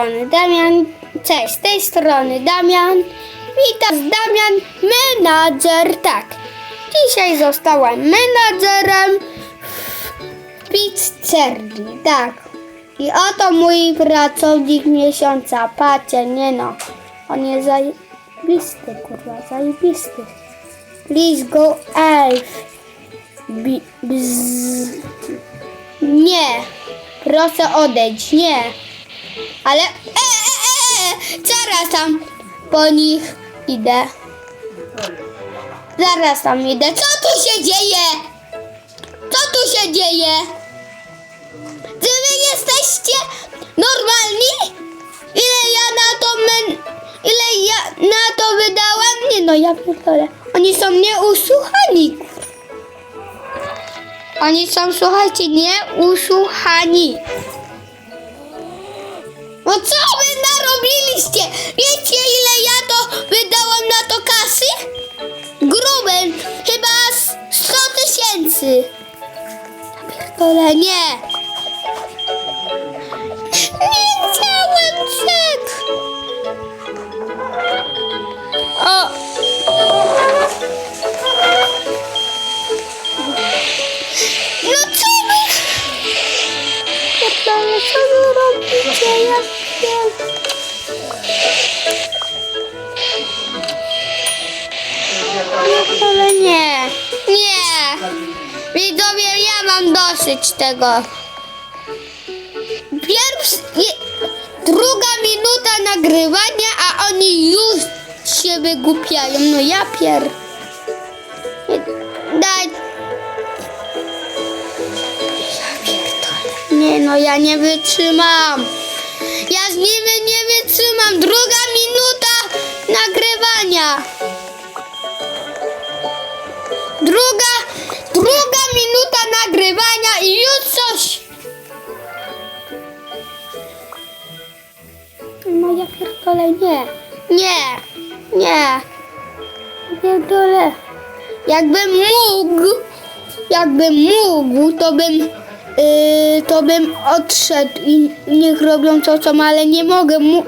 strony Damian. Cześć, z tej strony Damian. Witam Damian, menadżer. Tak, dzisiaj zostałem menadżerem w pizzerii. Tak. I oto mój pracownik miesiąca. Patrzcie, nie no. On jest zajebisty, kurwa, zajebisty. Please go elf. Bzz. Nie. Proszę odejść, nie. Ale. E, e, e, zaraz tam po nich idę. Zaraz tam idę. Co tu się dzieje? Co tu się dzieje? Czy wy jesteście normalni? Ile ja na to men... Ile ja na to wydałam? Nie no, ja pierdolę. Oni są nieusłuchani. Oni są, słuchajcie, nieusłuchani. No co wy narobiliście? Wiecie ile ja to wydałam na to kasy? Grube, chyba z 100 tysięcy. Nie. Nie co wy robicie? Ja pierdolę. Ale nie, nie. Widzowie, ja mam dosyć tego. Pierwszy, je, druga minuta nagrywania, a oni już się wygłupiają. No ja pier... no, ja nie wytrzymam. Ja z nimi nie wytrzymam. Druga minuta nagrywania. Druga, druga minuta nagrywania i już coś. No ja pierdolę, nie. Nie, nie. Pierdolę. Jakbym mógł, jakbym mógł, to bym, yy, to bym odszedł i niech robią co co, ale nie mogę. Mu-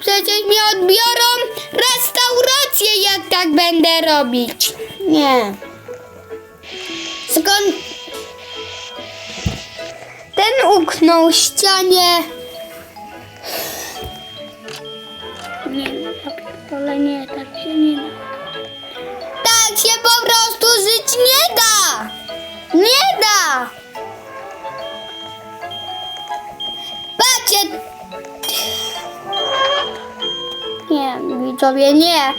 Przecież mnie odbiorą restaurację, jak tak będę robić. Nie. Skąd ten uknął ścianie? Nie, ja pierdolę, nie, tak się nie da. Tak się po widzowie, nie.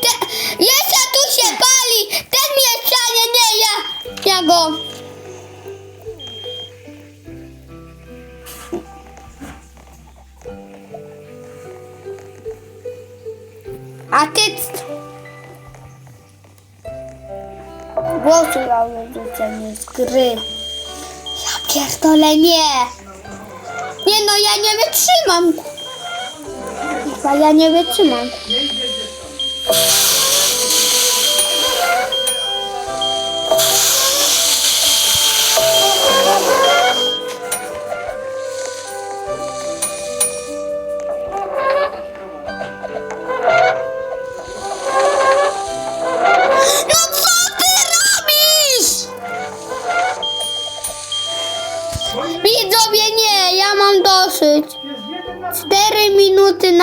Te, jeszcze tu się pali! Ten mieszkanie, nie, ja, ja go... A ty... Głosu ja wyrzucenie z gry. Ja pierdolę, nie. Nie no, ja nie wytrzymam. Chyba ja nie wytrzymam.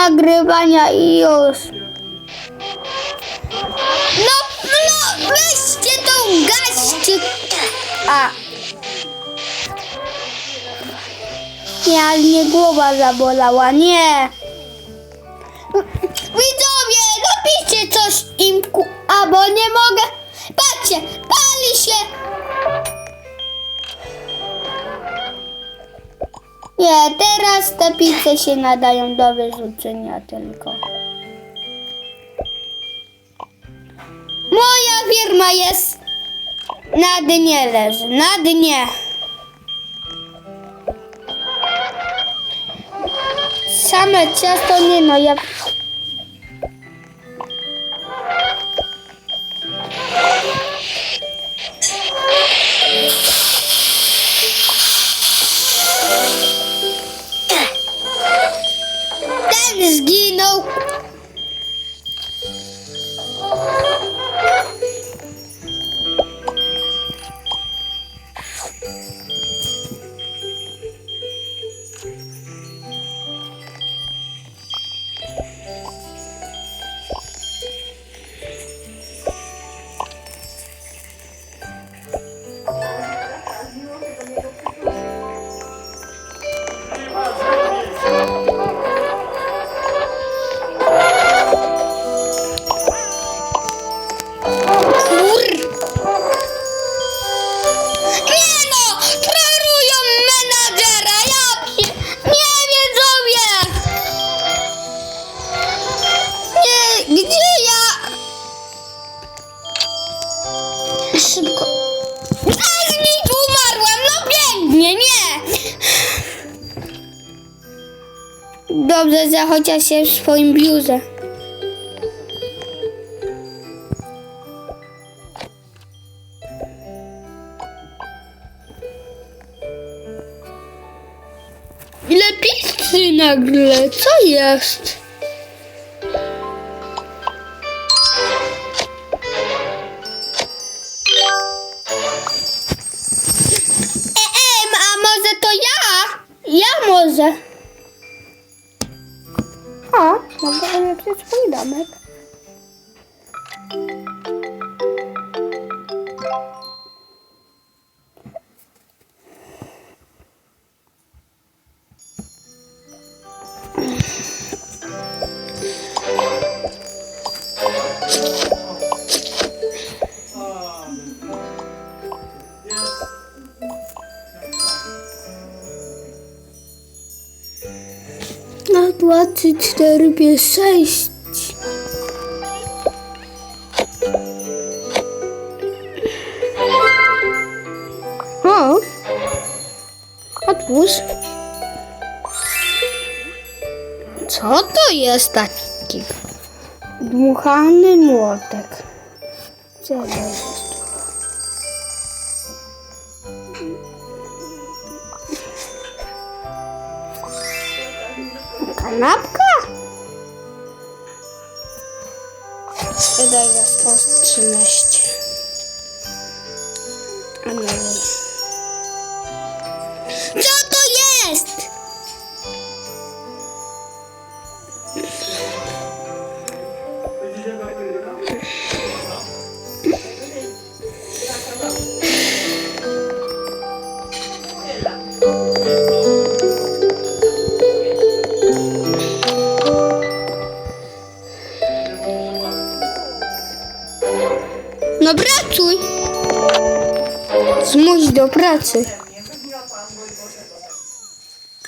Nagrywania i już. No, no, weźcie tą gaście. A. Nie, ale mnie głowa zabolała, nie. Widzowie, napiszcie coś im, ku- a bo nie mogę. Patrzcie, pali się. Nie, teraz te pizze się nadają do wyrzucenia tylko. Moja firma jest na dnie leży, na dnie. Same ciasto nie no, ja... I Chociaż się w swoim biurze. Ile piszczy nagle? Co jest? Em, a może to ja? Ja może. O, mogę ulepszyć swój domek. 24 pies 6. O! Otwórz. Co to jest taki? Dmuchany młotek. Co to jest? Kanapka? No pracuj. Zmuś do pracy.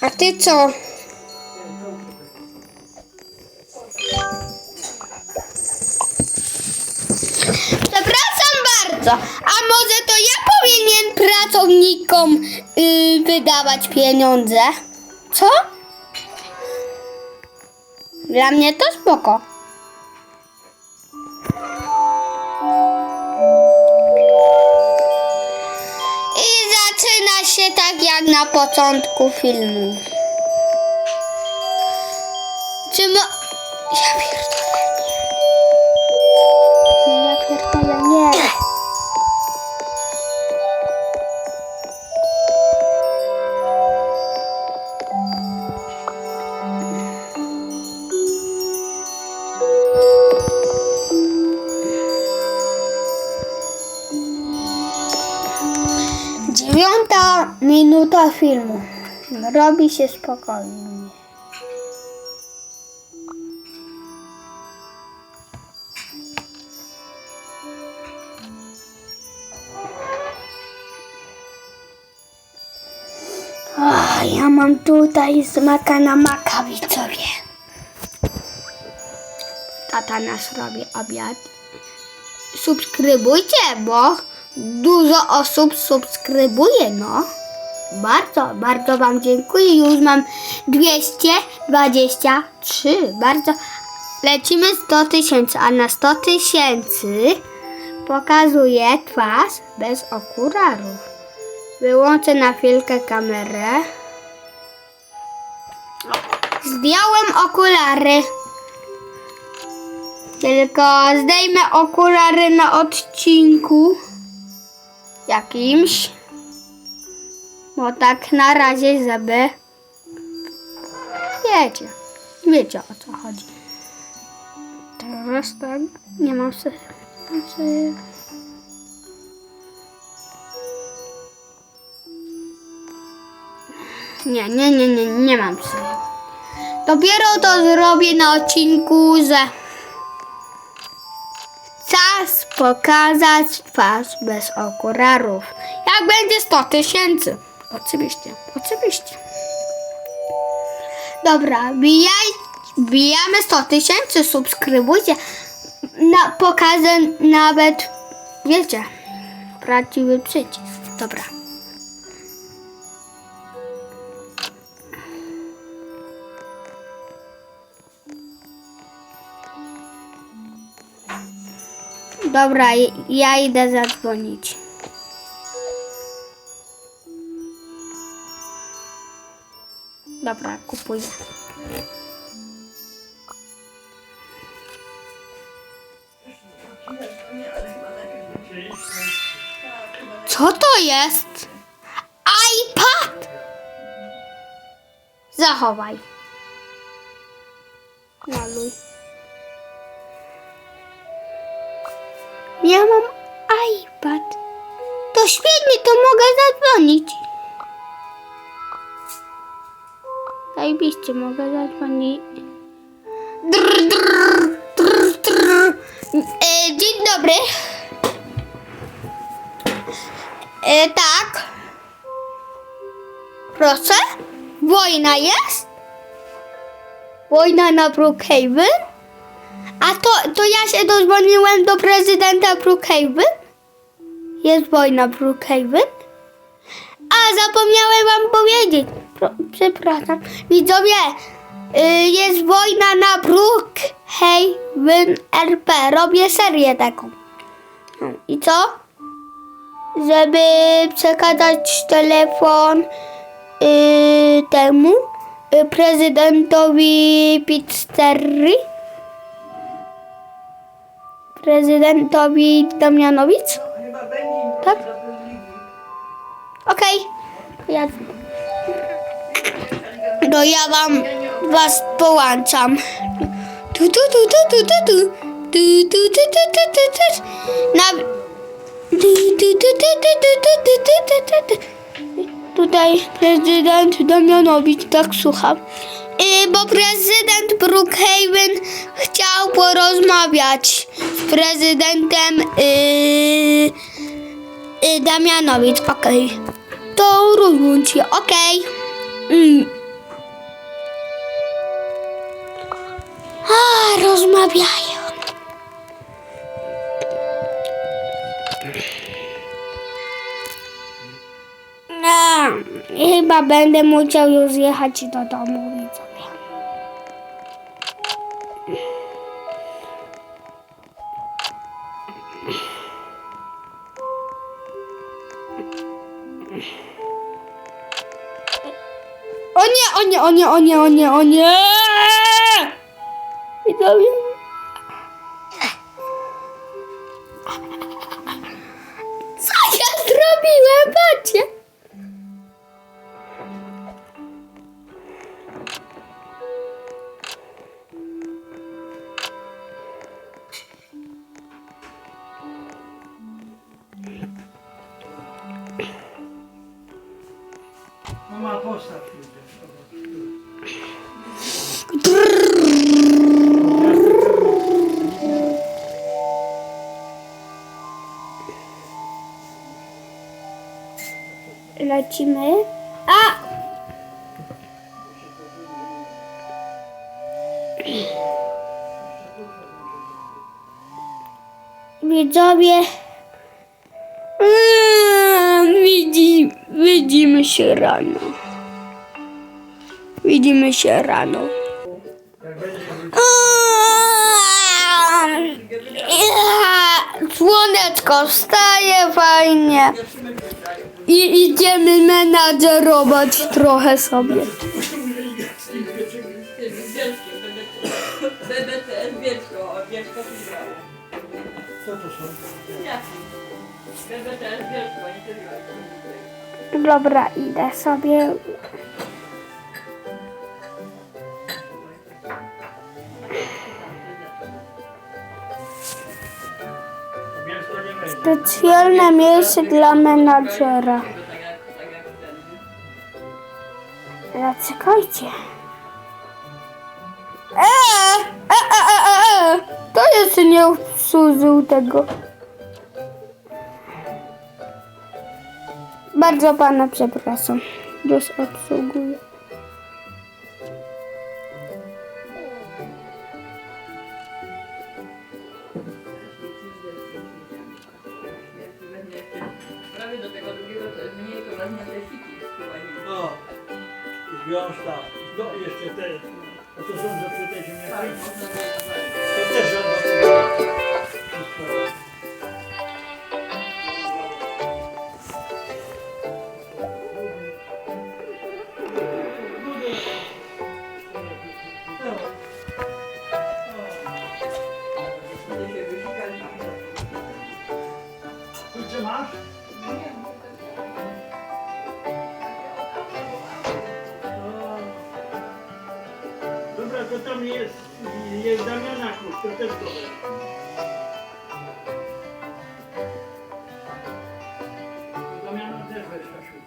A ty co? Pracownikom yy, wydawać pieniądze? Co? Dla mnie to spoko. I zaczyna się tak jak na początku filmu. Czy mo... Ja pierdolę, minuta filmu. Robi się spokojnie. Ja mam tutaj smaka na maka. Tata nasz robi obiad. Subskrybujcie, bo dużo osób subskrybuje, no. Bardzo, bardzo Wam dziękuję. Już mam 223. Bardzo. Lecimy 100 tysięcy, a na 100 tysięcy pokazuję twarz bez okularów. Wyłączę na chwilkę kamerę. Zdjąłem okulary. Tylko zdejmę okulary na odcinku jakimś. Bo tak na razie, żeby. Wiecie. Wiecie o co chodzi. Teraz tak. Nie mam sobie. Nie, nie, nie, nie, nie mam sobie. Dopiero to zrobię na odcinku, że czas pokazać twarz bez okularów. Jak będzie 100 tysięcy. Oczywiście, oczywiście. Dobra, bijaj, bijamy 100 tysięcy, subskrybujcie. Na, pokażę nawet, wiecie, prawdziwy przycisk. Dobra. Dobra, ja idę zadzwonić. Dobra, kupuję. Co to jest? iPad! Zachowaj. Maluj. Ja mam iPad. To świetnie, to mogę zadzwonić. Zajebiście, mogę zadzwonić. Drr, drr, drr, drr. E, dzień dobry. E, tak. Proszę? Wojna jest? Wojna na Brookhaven? A to, to ja się dodzwoniłem do prezydenta Brookhaven? Jest wojna Brookhaven? A, zapomniałem wam powiedzieć. Przepraszam. Widzowie, y, jest wojna na Brookhaven RP. Robię serię taką. No, I co? Żeby przekazać telefon y, temu y, prezydentowi pizzerii prezydentowi Damianowic? Tak? Okej. Ja... No ja wam was połączam. Tu, tu, tu, tu, tu, tu, tu. Tu, tu, tu, tu, tu, tu, tu. Na... Tu, tu, tu, tu, tu, tu, tu, tu, tu, tu, tu. Tutaj prezydent Damianowicz, tak słucham. Y, bo prezydent Brookhaven chciał porozmawiać z prezydentem y, y, Damianowicz. Okej. To rozłącz się, okej. Mm. A, rozmawiają. No, chyba będę musiał już jechać do domu, widzowie. O nie, o nie, o nie, o nie, o nie, o nie! Italian Lecimy. A! Widzowie. Mm, Widzi, widzimy się rano. Widzimy się rano. Słoneczko wstaje fajnie. I idziemy nadziarować trochę sobie. BBTR Dobra, idę sobie. Specjalne miejsce dla menadżera. Ten. Ale czekajcie. Eee! E, e, e, e. To jeszcze nie obsłużył tego. Bardzo pana przepraszam. Już obsługuję. Kurczę masz? Dobra, to tam jest, jest Damiana kurz, to też dobre. Damiana też weź, Kasiu.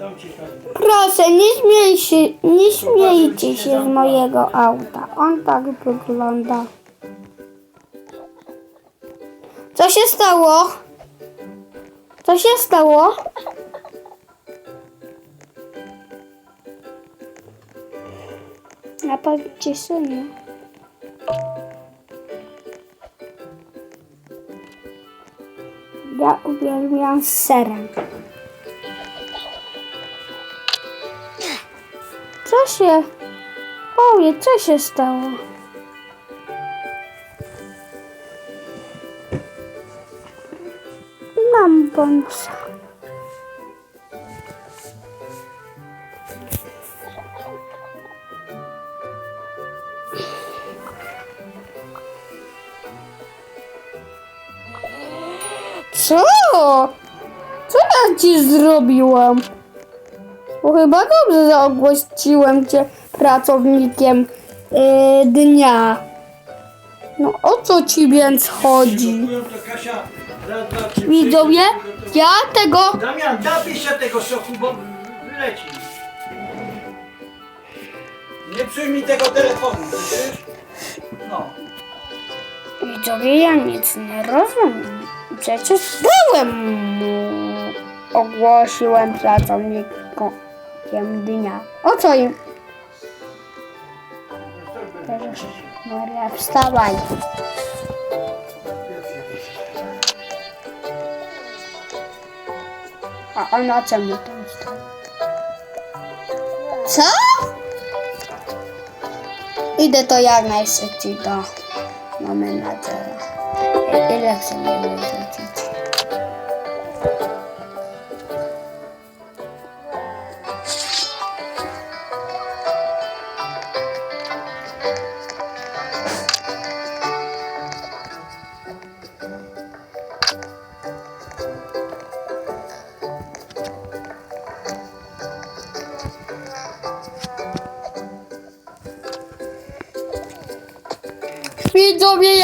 Dam ci kartę. Proszę, nie śmiej się, nie śmiejcie się z mojego auta. On tak wygląda. Stało? Co się stało? Na pocieszenie. Ja uwielbiam serem. Co się... Powie, co się stało? Bonusa. Co? Co ja ci zrobiłam? Bo chyba dobrze zaogłosiłem cię pracownikiem yy, dnia. No o co ci więc chodzi? Raz, dwa, trzy, Widzowie, ja tego... Damian, napij się tego soku, bo wyleci. Nie przyjmij tego telefonu, słyszysz? No. Widzowie, ja nic nie rozumiem. Przecież byłem mu... Ogłosiłem pracownikiem dnia. O co im? Maria, wstawaj. A ona czemu tam stoi? Co? Idę to jak najszybciej do, do menadżera. Ile chcę mnie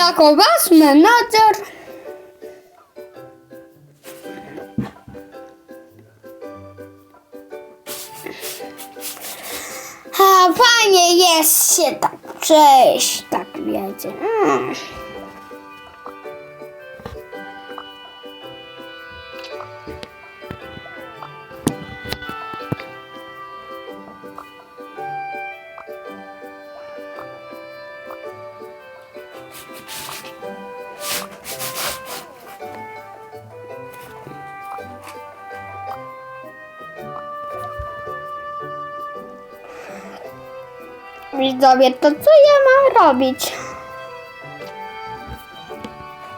jako wasz menadżer A fajnie jest się tak przejść, tak wiecie. Mm. widzowie, to co ja mam robić?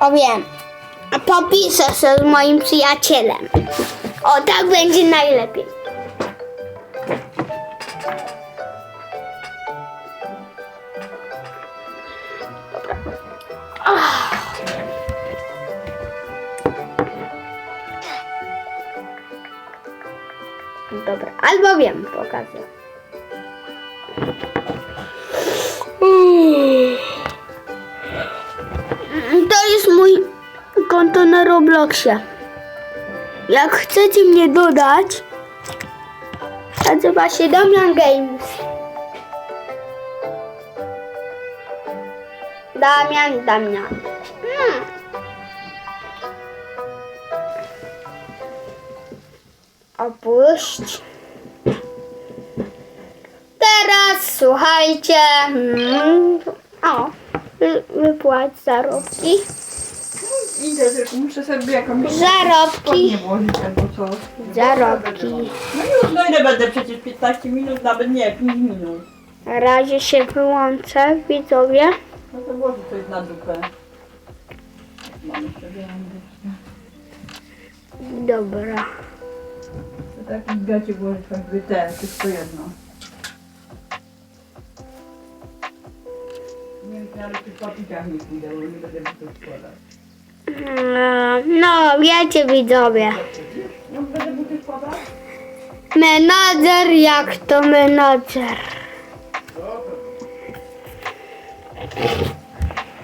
O wiem. A popiszę się z moim przyjacielem. O, tak będzie najlepiej. Dobra. Albo wiem, pokażę. To jest mój konto na Robloxie. Jak chcecie mnie dodać, nazywa się Damian Games. Damian, Damian. Hmm. Opuść. Teraz słuchajcie. Mm, o, wy, wypłać zarobki. Idę, tylko muszę sobie jakąś Zarobki. spodnie włożyć albo coś. Zarobki. No już, no ile będę przecież 15 minut, nawet nie, 5 minut. Na razie się wyłączę, widzowie. No to włożę coś na dupę. Mam jeszcze więcej. Dobra. To tak w gacie włożyć choćby te, wszystko jedno. Nawet nie pójdę, bo nie będę to. Mm, No, wiecie widzowie. No będę buty składać? Menadżer, jak to menadżer?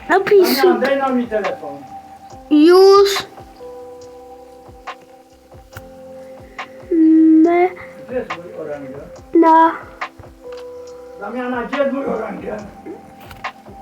Damian, daj nam mi telefon. Już. Me, Gdzie jest mój na, Damiana, gdzie jest mój?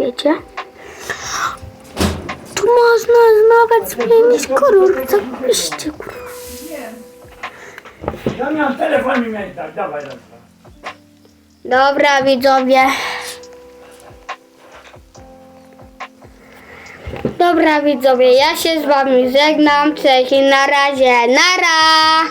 wiecie? Tu można nawet zmienić kolor. Zapiszcie, kurwa. Damian, telefon mi miałeś dać, dawaj raz. Dobra, widzowie. Dobra, widzowie, ja się z wami żegnam. Cześć i na razie. Nara!